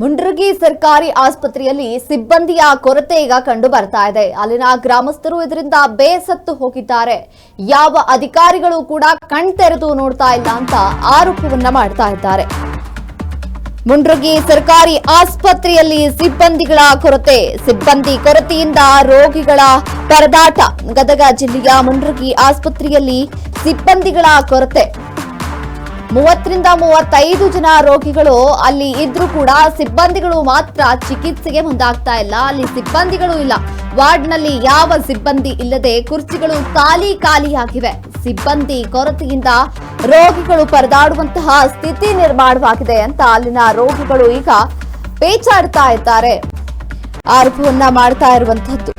ಮುಂಡ್ರಗಿ ಸರ್ಕಾರಿ ಆಸ್ಪತ್ರೆಯಲ್ಲಿ ಸಿಬ್ಬಂದಿಯ ಕೊರತೆ ಈಗ ಕಂಡು ಬರ್ತಾ ಇದೆ. ಅಲ್ಲಿನ ಗ್ರಾಮಸ್ಥರು ಇದರಿಂದ ಬೇಸತ್ತು ಹೋಗಿದ್ದಾರೆ. ಯಾವ ಅಧಿಕಾರಿಗಳು ಕೂಡ ಕಣ್ತೆರೆದು ನೋಡ್ತಾ ಇಲ್ಲ ಅಂತ ಆರೋಪವನ್ನ ಮಾಡ್ತಾ ಇದ್ದಾರೆ. ಮುಂಡ್ರಗಿ ಸರ್ಕಾರಿ ಆಸ್ಪತ್ರೆಯಲ್ಲಿ ಸಿಬ್ಬಂದಿಗಳ ಕೊರತೆ, ಸಿಬ್ಬಂದಿ ಕೊರತೆಯಿಂದ ರೋಗಿಗಳ ಪರದಾಟ. ಗದಗ ಜಿಲ್ಲೆಯ ಮುಂಡ್ರಗಿ ಆಸ್ಪತ್ರೆಯಲ್ಲಿ ಸಿಬ್ಬಂದಿಗಳ ಕೊರತೆ. ಮೂವತ್ತರಿಂದ ಮೂವತ್ತೈದು ಜನ ರೋಗಿಗಳು ಅಲ್ಲಿ ಇದ್ರೂ ಕೂಡ ಸಿಬ್ಬಂದಿಗಳು ಮಾತ್ರ ಚಿಕಿತ್ಸೆಗೆ ಮುಂದಾಗ್ತಾ ಇಲ್ಲ. ಅಲ್ಲಿ ಸಿಬ್ಬಂದಿಗಳು ಇಲ್ಲ. ವಾರ್ಡ್ನಲ್ಲಿ ಯಾವ ಸಿಬ್ಬಂದಿ ಇಲ್ಲದೆ ಕುರ್ಚಿಗಳು ಖಾಲಿ ಖಾಲಿಯಾಗಿವೆ. ಸಿಬ್ಬಂದಿ ಕೊರತೆಯಿಂದ ರೋಗಿಗಳು ಪರದಾಡುವಂತಹ ಸ್ಥಿತಿ ನಿರ್ಮಾಣವಾಗಿದೆ ಅಂತ ಅಲ್ಲಿನ ರೋಗಿಗಳು ಈಗ ಪೇಚಾಡ್ತಾ ಇದ್ದಾರೆ. ಆರೋಪವನ್ನ ಮಾಡ್ತಾ ಇರುವಂತದ್ದು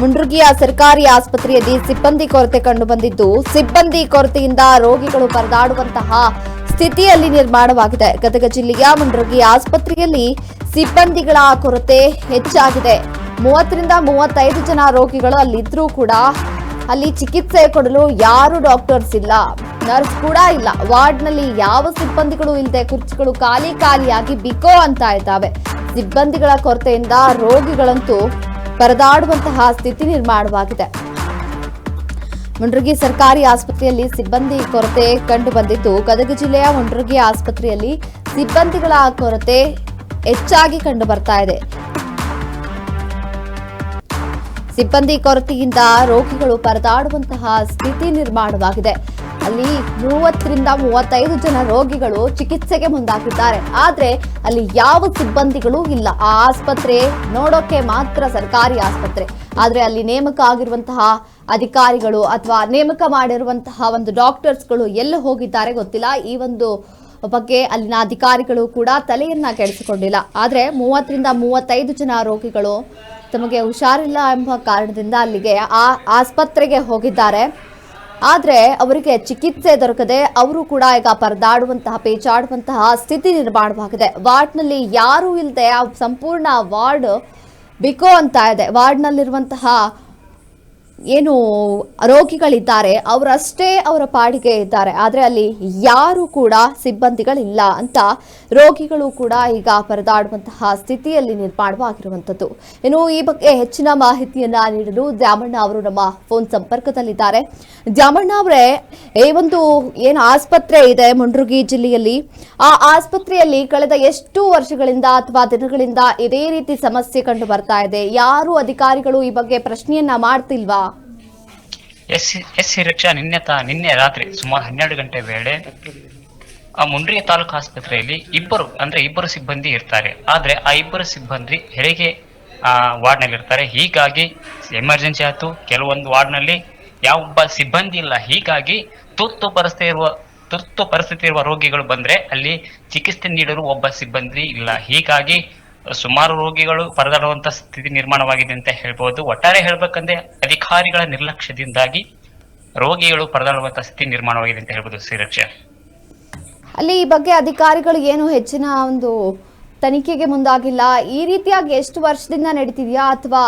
ಮುಂಡ್ರಗಿಯ ಸರ್ಕಾರಿ ಆಸ್ಪತ್ರೆಯಲ್ಲಿ ಸಿಬ್ಬಂದಿ ಕೊರತೆ ಕಂಡುಬಂದಿದ್ದು, ಸಿಬ್ಬಂದಿ ಕೊರತೆಯಿಂದ ರೋಗಿಗಳು ಪರದಾಡುವಂತಹ ಸ್ಥಿತಿಯಲ್ಲಿ ನಿರ್ಮಾಣವಾಗಿದೆ. ಗದಗ ಜಿಲ್ಲೆಯ ಮುಂಡ್ರುಗಿ ಆಸ್ಪತ್ರೆಯಲ್ಲಿ ಸಿಬ್ಬಂದಿಗಳ ಕೊರತೆ ಹೆಚ್ಚಾಗಿದೆ. ಮೂವತ್ತರಿಂದ ಮೂವತ್ತೈದು ಜನ ರೋಗಿಗಳು ಅಲ್ಲಿದ್ರೂ ಕೂಡ ಅಲ್ಲಿ ಚಿಕಿತ್ಸೆ ಕೊಡಲು ಯಾರು ಡಾಕ್ಟರ್ಸ್ ಇಲ್ಲ, ನರ್ಸ್ ಕೂಡ ಇಲ್ಲ. ವಾರ್ಡ್ನಲ್ಲಿ ಯಾವ ಸಿಬ್ಬಂದಿಗಳು ಇಲ್ಲದೆ ಕುರ್ಚಿಗಳು ಖಾಲಿ ಖಾಲಿಯಾಗಿ ಬಿಕೋ ಅಂತ ಇದ್ದಾವೆ. ಸಿಬ್ಬಂದಿಗಳ ಕೊರತೆಯಿಂದ ರೋಗಿಗಳಂತೂ ಪರದಾಡುವಂತಹ ಸ್ಥಿತಿ ನಿರ್ಮಾಣವಾಗಿದೆ. ಮುಂಡ್ರಗಿ ಸರ್ಕಾರಿ ಆಸ್ಪತ್ರೆಯಲ್ಲಿ ಸಿಬ್ಬಂದಿ ಕೊರತೆ ಕಂಡು ಬಂದಿದ್ದು ಗದಗ ಜಿಲ್ಲೆಯ ಮುಂಡ್ರಗಿ ಆಸ್ಪತ್ರೆಯಲ್ಲಿ ಸಿಬ್ಬಂದಿಗಳ ಕೊರತೆ ಹೆಚ್ಚಾಗಿ ಕಂಡು ಬರ್ತಾ ಇದೆ. ಸಿಬ್ಬಂದಿ ಕೊರತೆಯಿಂದ ರೋಗಿಗಳು ಪರದಾಡುವಂತಹ ಸ್ಥಿತಿ ನಿರ್ಮಾಣವಾಗಿದೆ. ಅಲ್ಲಿ ಮೂವತ್ತರಿಂದ ಮೂವತ್ತೈದು ಜನ ರೋಗಿಗಳು ಚಿಕಿತ್ಸೆಗೆ ಮುಂದಾಗಿದ್ದಾರೆ. ಆದ್ರೆ ಅಲ್ಲಿ ಯಾವ ಸಿಬ್ಬಂದಿಗಳು ಇಲ್ಲ. ಆ ಆಸ್ಪತ್ರೆ ನೋಡೋಕೆ ಮಾತ್ರ ಸರ್ಕಾರಿ ಆಸ್ಪತ್ರೆ. ಆದ್ರೆ ಅಲ್ಲಿ ನೇಮಕ ಆಗಿರುವಂತಹ ಅಧಿಕಾರಿಗಳು ಅಥವಾ ನೇಮಕ ಮಾಡಿರುವಂತಹ ಒಂದು ಡಾಕ್ಟರ್ಸ್ಗಳು ಎಲ್ಲಿ ಹೋಗಿದ್ದಾರೆ ಗೊತ್ತಿಲ್ಲ. ಈ ಒಂದು ಬಗ್ಗೆ ಅಲ್ಲಿನ ಅಧಿಕಾರಿಗಳು ಕೂಡ ತಲೆಯನ್ನ ಕೆಡಿಸಿಕೊಂಡಿಲ್ಲ. ಆದ್ರೆ ಮೂವತ್ತರಿಂದ ಮೂವತ್ತೈದು ಜನ ರೋಗಿಗಳು ತಮಗೆ ಹುಷಾರಿಲ್ಲ ಎಂಬ ಕಾರಣದಿಂದ ಅಲ್ಲಿಗೆ ಆ ಆಸ್ಪತ್ರೆಗೆ ಹೋಗಿದ್ದಾರೆ. ಆದರೆ ಅವರಿಗೆ ಚಿಕಿತ್ಸೆ ದೊರಕದೆ ಅವರು ಕೂಡ ಈಗ ಪರದಾಡುವಂತಹ, ಪೇಚಾಡುವಂತಹ ಸ್ಥಿತಿ ನಿರ್ಮಾಣವಾಗಿದೆ. ವಾರ್ಡ್ನಲ್ಲಿ ಯಾರೂ ಇಲ್ಲದೆ ಸಂಪೂರ್ಣ ವಾರ್ಡ್ ಬಿಕೋ ಅಂತ ಇದೆ. ವಾರ್ಡ್ನಲ್ಲಿರುವಂತಹ ಏನು ರೋಗಿಗಳಿದ್ದಾರೆ, ಅವರಷ್ಟೇ ಅವರ ಪಾಡಿಗೆ ಇದ್ದಾರೆ. ಆದರೆ ಅಲ್ಲಿ ಯಾರು ಕೂಡ ಸಿಬ್ಬಂದಿಗಳಿಲ್ಲ ಅಂತ ರೋಗಿಗಳು ಕೂಡ ಈಗ ಪರದಾಡುವಂತಹ ಸ್ಥಿತಿಯಲ್ಲಿ ನಿರ್ಮಾಣವಾಗಿರುವಂಥದ್ದು. ಇನ್ನು ಈ ಬಗ್ಗೆ ಹೆಚ್ಚಿನ ಮಾಹಿತಿಯನ್ನ ನೀಡಲು ದ್ಯಾಮಣ್ಣ ಅವರು ನಮ್ಮ ಫೋನ್ ಸಂಪರ್ಕದಲ್ಲಿದ್ದಾರೆ. ದ್ಯಾಮಣ್ಣ ಅವರೇ, ಈ ಒಂದು ಏನು ಆಸ್ಪತ್ರೆ ಇದೆ ಮುಂಡ್ರುಗಿ ಜಿಲ್ಲೆಯಲ್ಲಿ. ಆ ಆಸ್ಪತ್ರೆಯಲ್ಲಿ ಕಳೆದ ಎಷ್ಟು ವರ್ಷಗಳಿಂದ ಅಥವಾ ದಿನಗಳಿಂದ ಇದೇ ರೀತಿ ಸಮಸ್ಯೆ ಕಂಡು ಬರ್ತಾ ಇದೆ. ಯಾರು ಅಧಿಕಾರಿಗಳು ಈ ಬಗ್ಗೆ ಪ್ರಶ್ನೆಯನ್ನ ಮಾಡ್ತಿಲ್ವಾ? ಎಸ್ ಎಸ್ ರಿಕ್ಷಾ ನಿನ್ನೆ ತಾ, ನಿನ್ನೆ ರಾತ್ರಿ ಸುಮಾರು ಹನ್ನೆರಡು ಗಂಟೆ ವೇಳೆ ಆ ಮುಂಡ್ರಿಯ ತಾಲೂಕು ಆಸ್ಪತ್ರೆಯಲ್ಲಿ ಇಬ್ಬರು, ಅಂದ್ರೆ ಇಬ್ಬರು ಸಿಬ್ಬಂದಿ ಇರ್ತಾರೆ. ಆದ್ರೆ ಆ ಇಬ್ಬರು ಸಿಬ್ಬಂದಿ ಹೆರಿಗೆ, ಆ ವಾರ್ಡ್ನಲ್ಲಿ ಇರ್ತಾರೆ ಹೀಗಾಗಿ ಎಮರ್ಜೆನ್ಸಿ ಆಯ್ತು. ಕೆಲವೊಂದು ವಾರ್ಡ್ನಲ್ಲಿ ಯಾವೊಬ್ಬ ಸಿಬ್ಬಂದಿ ಇಲ್ಲ. ಹೀಗಾಗಿ ತುರ್ತು ಪರಿಸ್ಥಿತಿ ಇರುವ, ತುರ್ತು ಪರಿಸ್ಥಿತಿ ಇರುವ ರೋಗಿಗಳು ಬಂದ್ರೆ ಅಲ್ಲಿ ಚಿಕಿತ್ಸೆ ನೀಡಲು ಒಬ್ಬ ಸಿಬ್ಬಂದಿ ಇಲ್ಲ. ಹೀಗಾಗಿ ಸುಮಾರು ರೋಗಿಗಳು ಪರದಾಡುವಂತ ಸ್ಥಿತಿ ನಿರ್ಮಾಣವಾಗಿದೆ ಅಂತ ಹೇಳ್ಬೋದು. ಒಟ್ಟಾರೆ ಹೇಳ್ಬೇಕಂದ್ರೆ ಅಧಿಕಾರಿಗಳ ನಿರ್ಲಕ್ಷ್ಯದಿಂದಾಗಿ ರೋಗಿಗಳು ಪರದಾಡುವಂತ ಸ್ಥಿತಿ ನಿರ್ಮಾಣವಾಗಿದೆ ಅಂತ ಹೇಳ್ಬೋದು ಶ್ರೀರಕ್ಷ. ಅಲ್ಲಿ ಈ ಬಗ್ಗೆ ಅಧಿಕಾರಿಗಳು ಏನು ಹೆಚ್ಚಿನ ಒಂದು ತನಿಖೆಗೆ ಮುಂದಾಗಿಲ್ಲ. ಈ ರೀತಿಯಾಗಿ ಎಷ್ಟು ವರ್ಷದಿಂದ ನಡೀತಿದ್ಯಾ ಅಥವಾ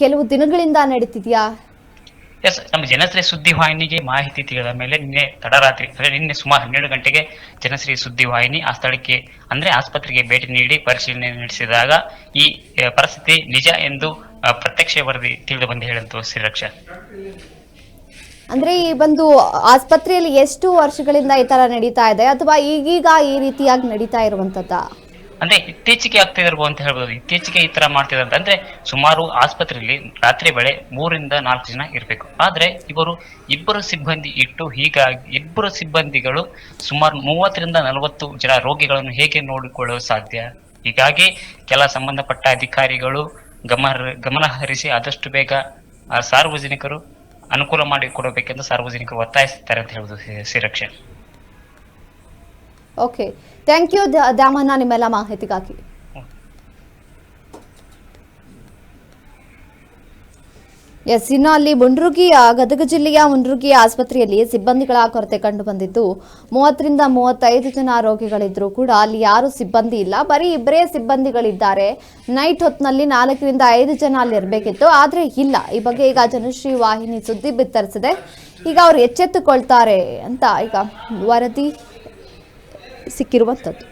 ಕೆಲವು ದಿನಗಳಿಂದ ನಡೀತಿದ್ಯಾ? ಎಸ್ ನಮ್ಮ ಜನಶ್ರೀ ಸುದ್ದಿವಾಹಿನಿಗೆ ಮಾಹಿತಿ ತಿಳಿದ ಮೇಲೆ ನಿನ್ನೆ ತಡರಾತ್ರಿ, ಅಂದ್ರೆ ನಿನ್ನೆ ಸುಮಾರು ಹನ್ನೆರಡು ಗಂಟೆಗೆ ಜನಶ್ರೀ ಸುದ್ದಿವಾಹಿನಿ ಆ ಸ್ಥಳಕ್ಕೆ, ಅಂದ್ರೆ ಆಸ್ಪತ್ರೆಗೆ ಭೇಟಿ ನೀಡಿ ಪರಿಶೀಲನೆ ನಡೆಸಿದಾಗ ಈ ಪರಿಸ್ಥಿತಿ ನಿಜ ಎಂದು ಪ್ರತ್ಯಕ್ಷ ವರದಿ ತಿಳಿದು ಬಂದು ಹೇಳಂತ ಶ್ರೀರಕ್ಷ ಅಂದ್ರೆ ಈ ಒಂದು ಆಸ್ಪತ್ರೆಯಲ್ಲಿ ಎಷ್ಟು ವರ್ಷಗಳಿಂದ ಈ ತರ ನಡೀತಾ ಇದೆ, ಅಥವಾ ಈಗೀಗ ಈ ರೀತಿಯಾಗಿ ನಡೀತಾ ಇರುವಂತದ್ದ? ಅಂದ್ರೆ ಇತ್ತೀಚೆಗೆ ಆಗ್ತಿದ್ರು ಅಂತ ಹೇಳ್ಬೋದು. ಇತ್ತೀಚೆಗೆ ಈ ತರ ಮಾಡ್ತಿದ್ದಾರೆ ಅಂದ್ರೆ ಸುಮಾರು ಆಸ್ಪತ್ರೆಯಲ್ಲಿ ರಾತ್ರಿ ವೇಳೆ ಮೂರಿಂದ ನಾಲ್ಕು ಜನ ಇರಬೇಕು. ಆದ್ರೆ ಇವರು ಇಬ್ಬರು ಸಿಬ್ಬಂದಿ ಇಟ್ಟು ಹೀಗಾಗಿ ಇಬ್ಬರು ಸಿಬ್ಬಂದಿಗಳು ಸುಮಾರು ಮೂವತ್ತರಿಂದ ನಲವತ್ತು ಜನ ರೋಗಿಗಳನ್ನು ಹೇಗೆ ನೋಡಿಕೊಳ್ಳಲು ಸಾಧ್ಯ? ಹೀಗಾಗಿ ಕೆಲ ಸಂಬಂಧಪಟ್ಟ ಅಧಿಕಾರಿಗಳು ಗಮನ ಗಮನ ಹರಿಸಿ ಆದಷ್ಟು ಬೇಗ ಸಾರ್ವಜನಿಕರು ಅನುಕೂಲ ಮಾಡಿಕೊಡಬೇಕೆಂದು ಸಾರ್ವಜನಿಕರು ಒತ್ತಾಯಿಸುತ್ತಾರೆ ಅಂತ ಹೇಳುವುದು ಶ್ರೀರಕ್ಷೆ ಓಕೆ ಥ್ಯಾಂಕ್ ಯು ದ್ಯಾಮಣ್ಣ ನಿಮ್ಮೆಲ್ಲ ಮಾಹಿತಿಗಾಗಿ. ಎಸ್ ಇನ್ನು ಅಲ್ಲಿ ಮುಂಡ್ರುಗಿಯ ಗದಗ ಜಿಲ್ಲೆಯ ಮುಂಡ್ರುಗಿ ಆಸ್ಪತ್ರೆಯಲ್ಲಿ ಸಿಬ್ಬಂದಿಗಳ ಕೊರತೆ ಕಂಡು ಬಂದಿದ್ದು, ಮೂವತ್ತರಿಂದ ಮೂವತ್ತೈದು ಜನ ರೋಗಿಗಳಿದ್ರು ಕೂಡ ಅಲ್ಲಿ ಯಾರು ಸಿಬ್ಬಂದಿ ಇಲ್ಲ. ಬರೀ ಇಬ್ಬರೇ ಸಿಬ್ಬಂದಿಗಳಿದ್ದಾರೆ. ನೈಟ್ ಹೊತ್ತಿನಲ್ಲಿ ನಾಲ್ಕರಿಂದ ಐದು ಜನ ಅಲ್ಲಿ ಇರಬೇಕಿತ್ತು. ಆದರೆ ಇಲ್ಲ. ಈ ಬಗ್ಗೆ ಈಗ ಜನಶ್ರೀ ವಾಹಿನಿ ಸುದ್ದಿ ಬಿತ್ತರಿಸಿದೆ. ಈಗ ಅವರು ಎಚ್ಚೆತ್ತುಕೊಳ್ತಾರೆ ಅಂತ ಈಗ ವರದಿ ಸಿಕ್ಕಿರುವಂಥದ್ದು